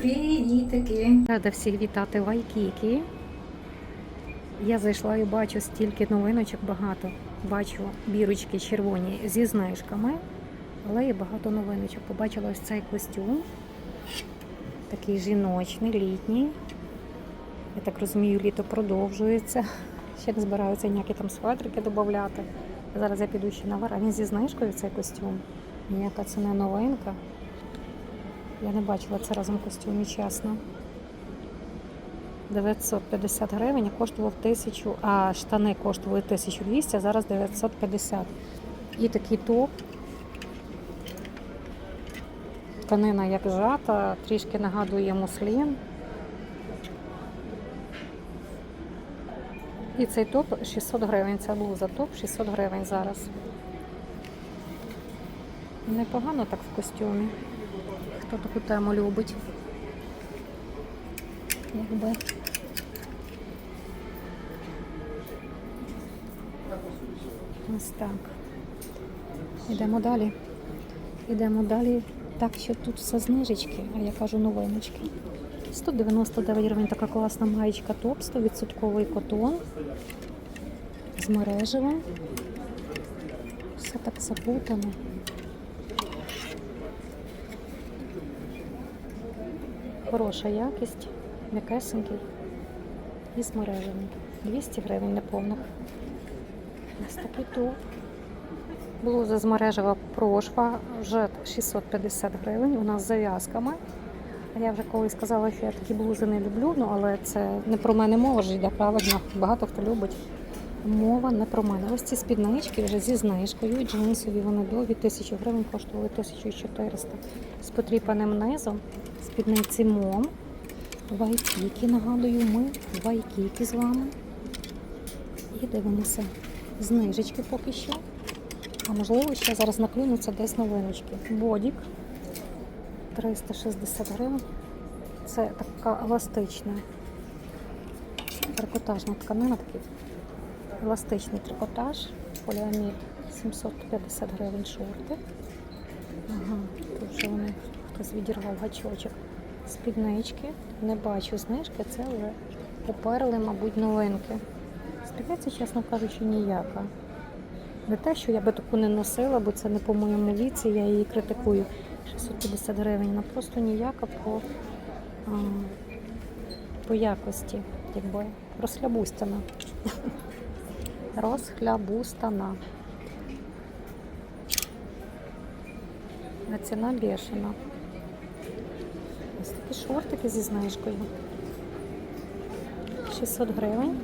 Привітики! Рада всіх вітати в Айкікі. Я зайшла і бачу стільки новиночок багато. Бачу бірочки червоні зі знижками, але і багато новиночок. Побачила ось цей костюм. Такий жіночний, літній. Я так розумію, літо продовжується. Ще не збираються ніякі там светрики додати. Зараз я піду ще наверх. А він зі знижкою цей костюм. Ніяка це не новинка. Я не бачила це разом в костюмі, чесно. 950 гривень, коштував 1000, а штани коштували 1200, а зараз 950. І такий топ. Тканина як жата, трішки нагадує муслін. І цей топ 600 гривень. Ця блуза топ 600 гривень зараз. Непогано так в костюмі. Хто таку тему любить? Якби. Ось так. Йдемо далі. Йдемо далі. Так що тут все знижечки, а я кажу новиночки. 199 гривень така класна маєчка топ, 100% котон з мережевим. Все так запутано. Хороша якість, м'якесенький і з мережевим. 200 гривень неповних. Ось такий топ. Блуза з мережева прошва вже 650 гривень. У нас з зав'язками. Я вже колись сказала, що я такі блузи не люблю, ну але це не про мене мова ж йде правильно. Багато хто любить. Мова не про мене. Ось ці спіднички вже зі знижкою. Джинсові вони довгі, 1000 гривень коштували 1400 з потріпаним низом. Спідниці мом. Вайкіки, нагадую, ми вайкіки з вами. І дивимося знижечки поки що. А можливо, ще зараз наклюнуться десь новиночки. Бодік 360 гривень. Це така еластична, трикотажна тканина, такий еластичний трикотаж, поліамід 750 гривень шорти. Ага, тут вже вони хтось відірвав гачочок. Спіднички. Не бачу знижки, це вже поперли, мабуть, новинки. Спідниця, чесно кажучи, ніяка. Не те, що я би таку не носила, бо це не по моєму віці, я її критикую. 650 гривень, вона просто ніяка по, а, по якості, якби розхлябустана. Розхлябустана. Ціна бешена. Ось такі шортики зі знижкою. 600 гривень.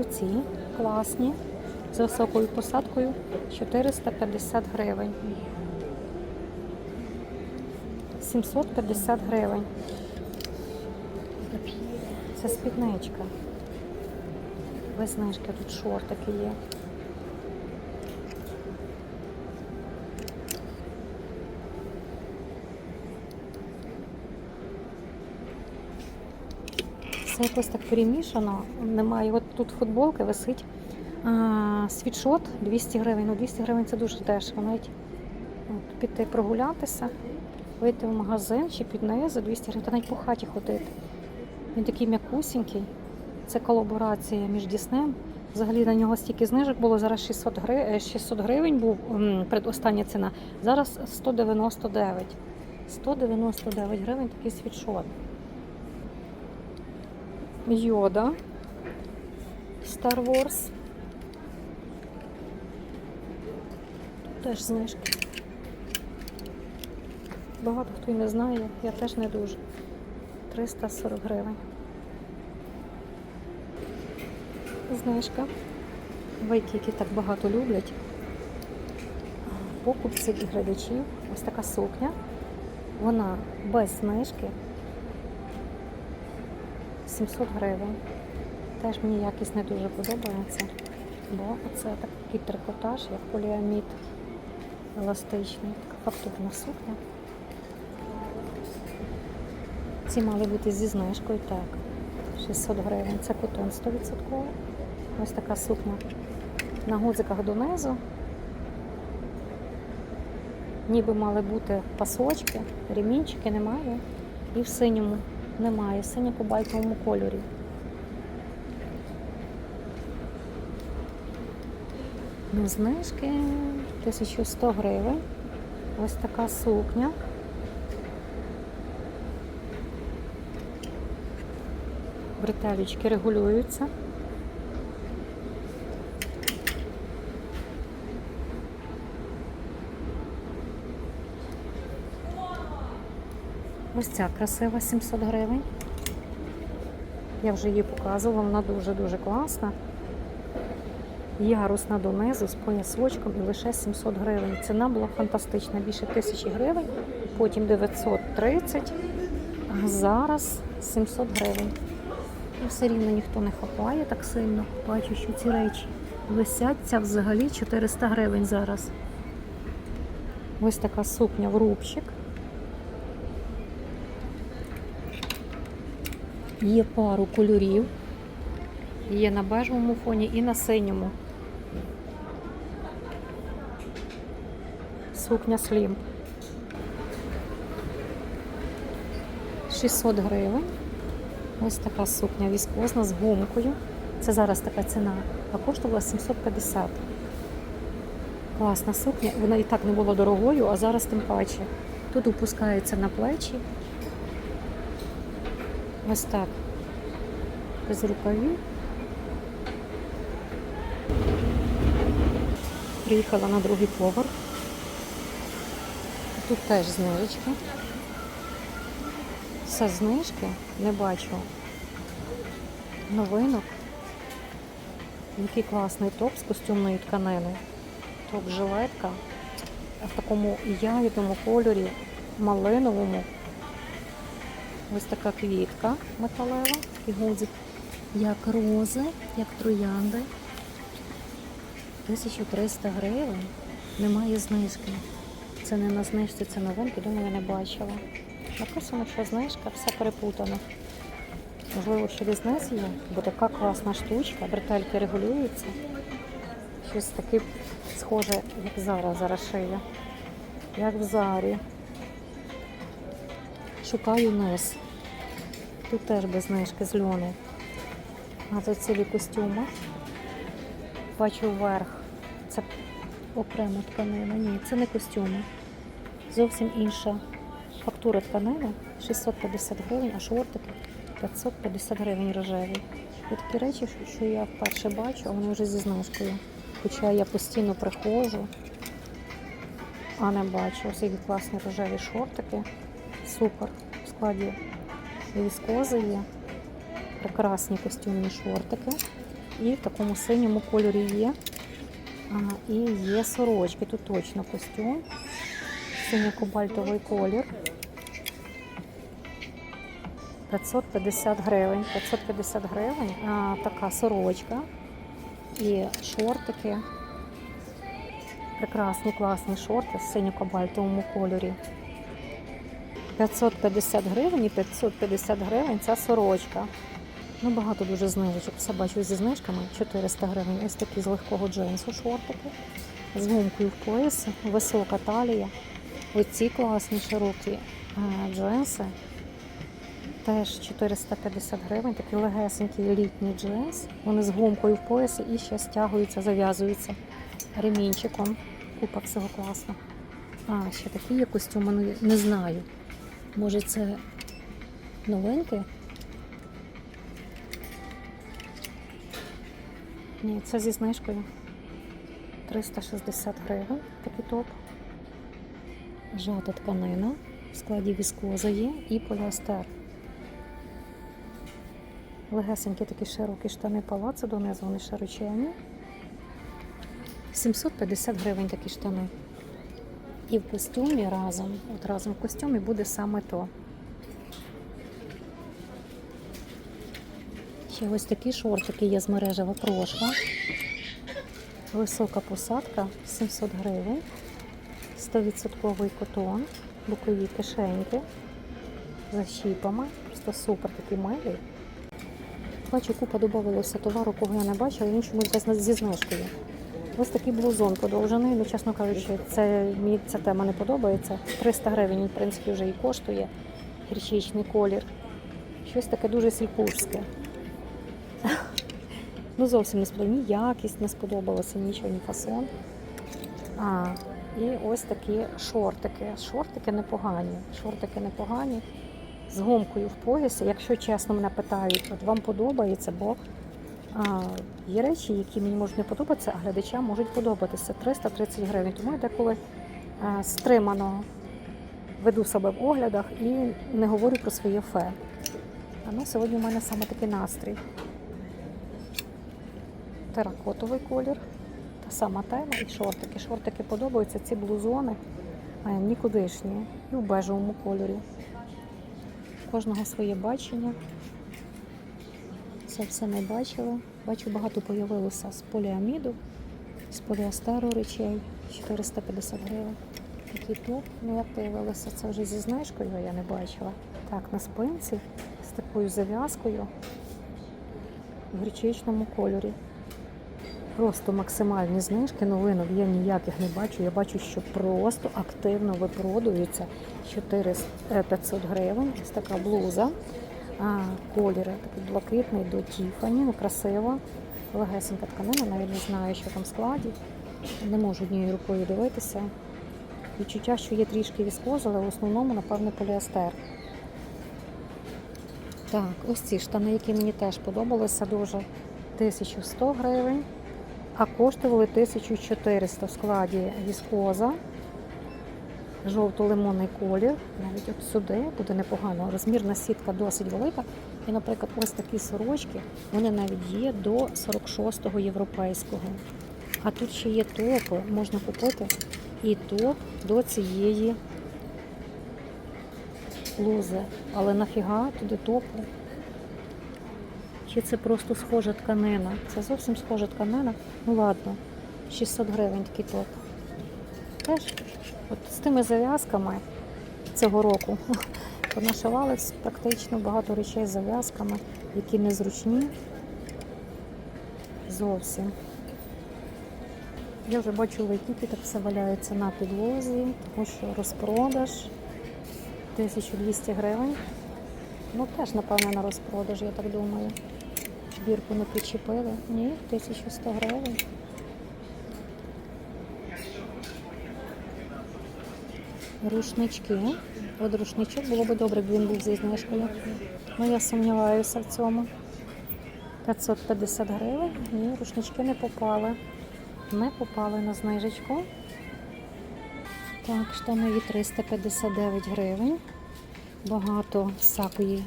Оці класні. З високою посадкою 450 гривень. 750 гривень. Це спідничка. Без знижки тут шортики є. Все якось так перемішано. Немає. От тут футболки висить. А, світшот 200 гривень. Ну 200 гривень це дуже дешево. Навіть от, піти прогулятися, вийти в магазин чи під нею за 200 гривень, та навіть по хаті ходити. Він такий м'якусінький. Це колаборація між Діснем. Взагалі на нього стільки знижок було. Зараз 600 гривень, 600 гривень був предостання ціна. Зараз 199. 199 гривень такий світшот. Йода. Star Wars. Теж знижки. Багато хто й не знає, я теж не дуже. 340 гривень. Знижка. Вайкіки так багато люблять. Покупців і глядачів. Ось така сукня. Вона без знижки. 700 гривень. Теж мені якість не дуже подобається, бо це такий трикотаж, як поліамід еластичний, така фактурна сукня. Ці мали бути зі знижкою, так. 600 гривень. Це котон 100%. Ось така сукня на гудзиках донизу. Ніби мали бути пасочки, ремінчики немає. І в синьому немає, в синьо-кобальтовому кольорі. Ну, знижки 1100 гривень. Ось така сукня. Бретелечки регулюються. Ось ця красива 700 гривень. Я вже її показувала, вона дуже-дуже класна. Ярусна донизу з поясочком і лише 700 гривень. Ціна була фантастична, більше тисячі гривень, потім 930, а зараз 700 гривень. І все рівно ніхто не хапає так сильно. Бачу, що ці речі висять ця взагалі 400 гривень зараз. Ось така сукня в рубчик. Є пару кольорів. Є на бежевому фоні і на синьому. Сукня слім. 600 гривень. Ось така сукня віскозна з гумкою. Це зараз така ціна, а коштувала 750. Класна сукня. Вона і так не була дорогою, а зараз тим паче. Тут опускається на плечі. Ось так. Без рукавів. Приїхала на другий поверх. Тут теж знижечки. Все знижки не бачу. Новинок. Який класний топ з костюмної тканини. Топ-жилетка в такому ягідному кольорі, малиновому. Ось така квітка металева і гудзик. Як рози, як троянди. 1300 гривень. Немає знижки. Це не на знижці, це новинки, думаю, я не бачила. Написано, що знижка, все перепутано. Можливо, через низ є, бо така класна штучка, бретельки регулюються. Щось таке схоже, як зараз, зараз шиє. Як в зарі. Шукаю низ. Тут теж без знижки з льону. А це цілі костюми. Бачу вверх. Це окрема тканина. Ні, це не костюми. Зовсім інша фактура тканини 650 гривень, а шортики 550 гривень рожеві. І такі речі, що я вперше бачу, а вони вже зі знижкою. Хоча я постійно приходжу, а не бачу. Ось які класні рожеві шортики. Супер. В складі віскози є. Прекрасні костюмні шортики. І в такому синьому кольорі є. А, і є сорочки. Тут точно костюм. Синьо-кобальтовий колір. 550 гривень. 550 гривень. А, така сорочка. І шортики. Прекрасні, класні шорти в синьо-кобальтовому кольорі. 550 гривень і 550 гривень ця сорочка. Ну, багато дуже знижечок. Все бачу зі знижками 400 гривень. Ось такі з легкого джинсу шортики. З гумкою в поясі, висока талія. Оці класні широкі е, джинси. Теж 450 гривень, такий легесенький літній джинс. Вони з гумкою в поясі і ще стягуються, зав'язуються ремінчиком. Купа всього класно. А, ще такі є костюми, ну, не знаю. Може це новинки? Ні, це зі знижкою. 360 гривень, такий топ. Жата тканина в складі віскоза є і поліастер. Легесенькі такі широкі штани палаци, донизу вони широчені. 750 гривень такі штани. І в костюмі разом, от разом в костюмі буде саме то. Ще ось такі шортики є з мережева прошва. Висока посадка 700 гривень. 100% котон, бокові кишеньки за щіпами. Просто супер такі милі. Бачу, купа додавалося товару, кого я не бачила, іншому зі зі знижкою. Ось такий блузон подовжений, ну, чесно кажучи, це, мені ця тема не подобається. 300 гривень, в принципі, вже і коштує. гірчичний колір. Щось таке дуже сільпушське. Ну, зовсім не сподобалося. Ні якість не сподобалася, нічого, ні фасон. А, і ось такі шортики. Шортики непогані. Шортики непогані. З гумкою в поясі. Якщо чесно мене питають, от вам подобається, бо є речі, які мені можуть не подобатися, а глядачам можуть подобатися. 330 гривень. Тому я деколи стримано веду себе в оглядах і не говорю про своє фе. А ну, сьогодні у мене саме такий настрій. Теракотовий колір. Та сама тема і шортики. Шортики подобаються, ці блузони нікудишні. І в бежевому кольорі. Кожного своє бачення. Це все не бачила. Бачу, багато появилося з поліаміду, з поліастеру речей. 450 гривень. Такий топ, ну як появилося, це вже зі знижкою, я не бачила. Так, на спинці з такою зав'язкою в гречичному кольорі. Просто максимальні знижки, новинок я ніяких не бачу. Я бачу, що просто активно випродуються 400, е, 500 гривень. Ось така блуза. Колір такий блакитний до Тіфані, красива. Легесенька тканина, навіть не знаю, що там в складі. Не можу однією рукою дивитися. Відчуття, що є трішки віскоза, але в основному, напевно, поліестер. Так, ось ці штани, які мені теж подобалися дуже 1100 гривень, а коштували 1400 в складі віскоза, жовто-лимонний колір. Навіть от сюди буде непогано. Розмірна сітка досить велика. І, наприклад, ось такі сорочки, вони навіть є до 46-го європейського. А тут ще є топи, можна купити і топ до цієї блузи. Але нафіга туди топи? Чи це просто схожа тканина? Це зовсім схожа тканина. Ну ладно, 600 гривень такий топ. Теж от з тими зав'язками цього року понашивали практично багато речей з зав'язками, які незручні. Зовсім. Я вже бачу лейкіки, так все валяється на підлозі, тому що розпродаж 1200 гривень. Ну теж, напевно, на розпродаж, я так думаю. Бірку не причепили. Ні, 1100 гривень. Рушнички. От рушничок було б добре, якби він був зі знижкою. Ну я сумніваюся в цьому. 550 гривень. Ні, рушнички не попали. Не попали на знижечку. Так, штанові 359 гривень. Багато всякої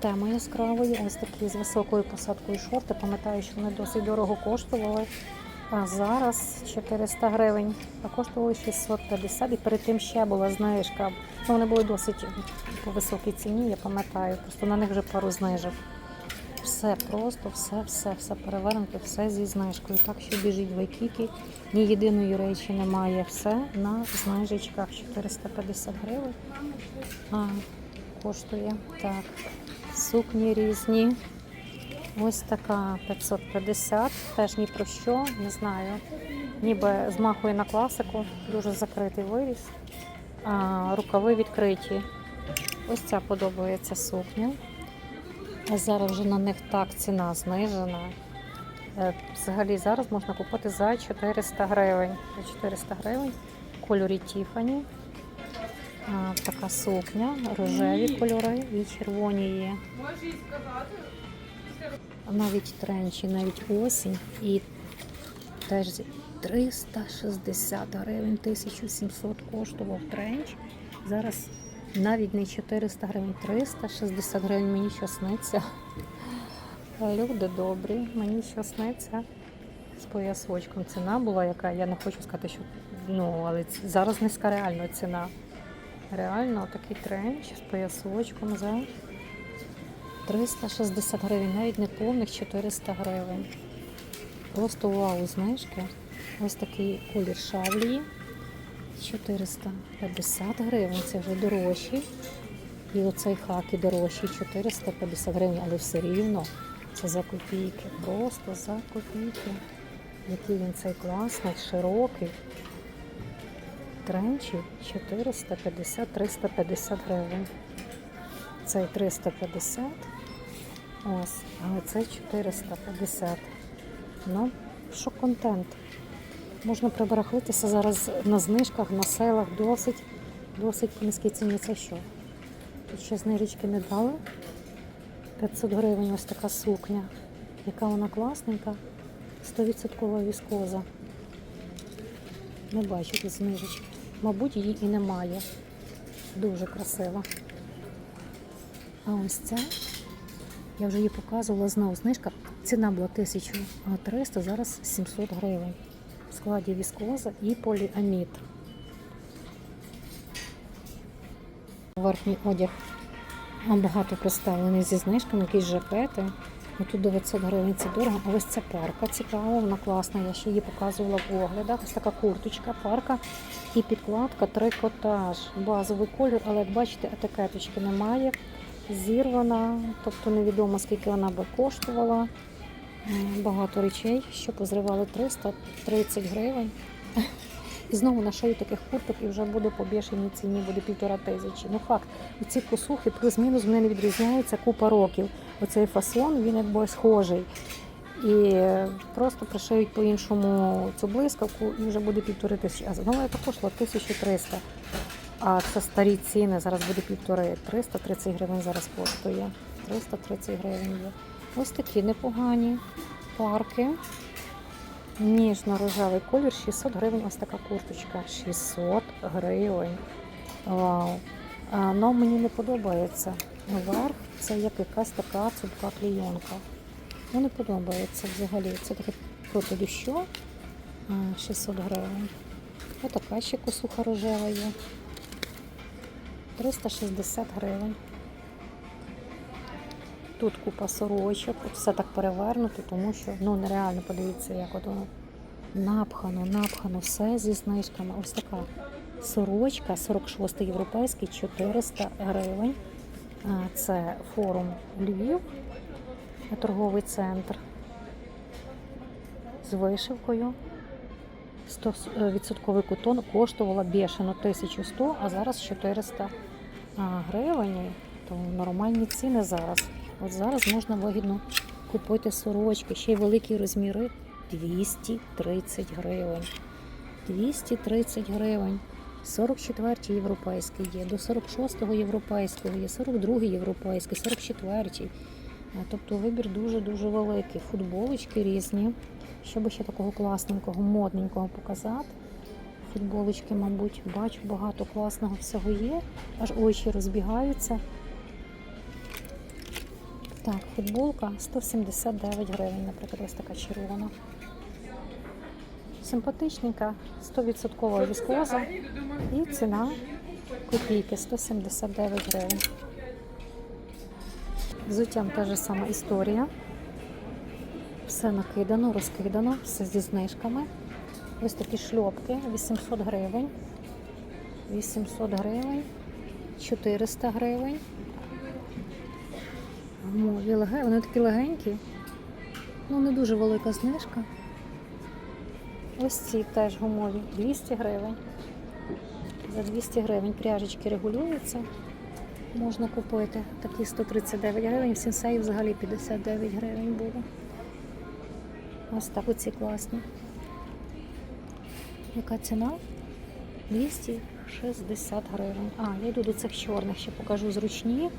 теми яскравої. Ось такі з високою посадкою шорти. Пам'ятаю, що вони досить дорого коштували. А зараз 400 гривень, а коштували 650 і перед тим ще була знижка. Ну, вони були досить по високій ціні, я пам'ятаю. Просто на них вже пару знижок. Все просто, все, все, все перевернуто, все зі знижкою. Так що біжіть в Айкікі, ні єдиної речі немає. Все на знижечках 450 гривень. А, коштує так. Сукні різні. Ось така 550, теж ні про що, не знаю. Ніби змахує на класику, дуже закритий виріс. А, рукави відкриті. Ось ця подобається сукня. Зараз вже на них так ціна знижена. Е, Взагалі зараз можна купити за 400 гривень. За 400 гривень в кольорі Тіфані. Така сукня, рожеві кольори і червоні є. Навіть тренчі, навіть осінь. І теж 360 гривень, 1700 коштував тренч. Зараз навіть не 400 гривень, 360 гривень мені що сниться. Люди добрі, мені що сниться з поясочком. Ціна була, яка я не хочу сказати, що ну, але зараз низька реально ціна. Реально такий тренч з поясочком за 360 гривень, навіть не повних 400 гривень. Просто вау, знижки. Ось такий колір шавлії. 450 гривень, це вже дорожчий. І оцей хаки дорожчий 450 гривень, але все рівно це за копійки. Просто за копійки. Який він цей класний, широкий. Тренчі 450-350 гривень. Цей 350. Ось, але це 450. Ну, що контент. Можна прибарахлитися зараз на знижках, на селах досить, досить по низькій ціні. Це що? Тут ще знижечки не дали. 500 гривень ось така сукня. Яка вона класненька. 100% віскоза. Не бачу тут знижечки. Мабуть, її і немає. Дуже красива. А ось ця, я вже її показувала знову знижка. Ціна була 1300, зараз 700 гривень. В складі віскоза і поліамід. Верхній одяг багато представлений зі знижками, якісь жакети. Тут 900 гривень це дорого. А ось ця парка цікава, вона класна. Я ще її показувала в оглядах. Ось така курточка, парка і підкладка трикотаж. Базовий колір, але як бачите, етикеточки немає. Зірвана, тобто невідомо скільки вона би коштувала. Багато речей, що позривали 330 гривень. І знову на шию таких курток і вже буде по бішеній ціні, буде півтора тисячі. Ну факт, ці косухи плюс-мінус вони не відрізняються купа років. Оцей фасон він якби схожий. І просто пришиють по-іншому цю блискавку і вже буде півтори тисячі. А знову я також 1300. А це старі ціни, зараз буде півтори. 330 гривень зараз коштує. 330 гривень є. Ось такі непогані парки. Ніжно-рожевий колір, 600 гривень. Ось така курточка. 600 гривень. Вау. А, ну, мені не подобається. Верх це як якась така цупка клійонка. Ну, не подобається взагалі. Це таке проти дощу. 600 гривень. Отака ще косуха рожева є. 360 гривень. Тут купа сорочок, все так перевернуто, тому що ну нереально подивіться, як от воно напхано, напхано, все зі знижками. Ось така сорочка, 46 європейський, 400 гривень. Це форум Львів, торговий центр з вишивкою. 100% кутон коштувала бешено 1100, а зараз 400 а, гривень. То нормальні ціни зараз. От зараз можна вигідно купити сорочки, ще й великі розміри 230 гривень. 230 гривень. 44-й європейський є, до 46-го європейського є, 42-й європейський, 44-й. Тобто вибір дуже-дуже великий. Футболочки різні. Щоб ще такого класненького, модненького показати. Футболочки, мабуть, бачу, багато класного всього є. Аж очі розбігаються. Так, футболка 179 гривень, наприклад, ось така червона. Симпатичненька, 100% віскоза і ціна копійки 179 гривень. Взуттям та ж сама історія. Все накидано, розкидано, все зі знижками. Ось такі шльопки 800 гривень. 800 гривень, 400 гривень. Вони такі легенькі. Ну, не дуже велика знижка. Ось ці теж гумові, 200 гривень. За 200 гривень пряжечки регулюються. Можна купити. Такі 139 гривень, в сенсеї взагалі 59 гривень було. Ось так оці класні. Яка ціна? 260 гривень. А, я йду до цих чорних, ще покажу зручні.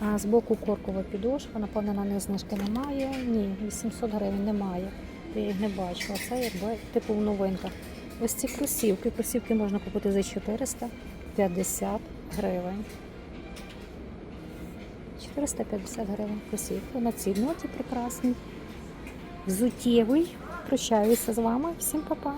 А боку коркова підошва, напевно, на них знижки немає. Ні, 800 гривень немає. Я їх не бачу. А це якби типу в новинках. Ось ці кросівки. Кросівки можна купити за 450 гривень. 450 гривень кросівки. На цій ноті прекрасний. Взуттєвий. Прощаюся з вами. Всім па-па.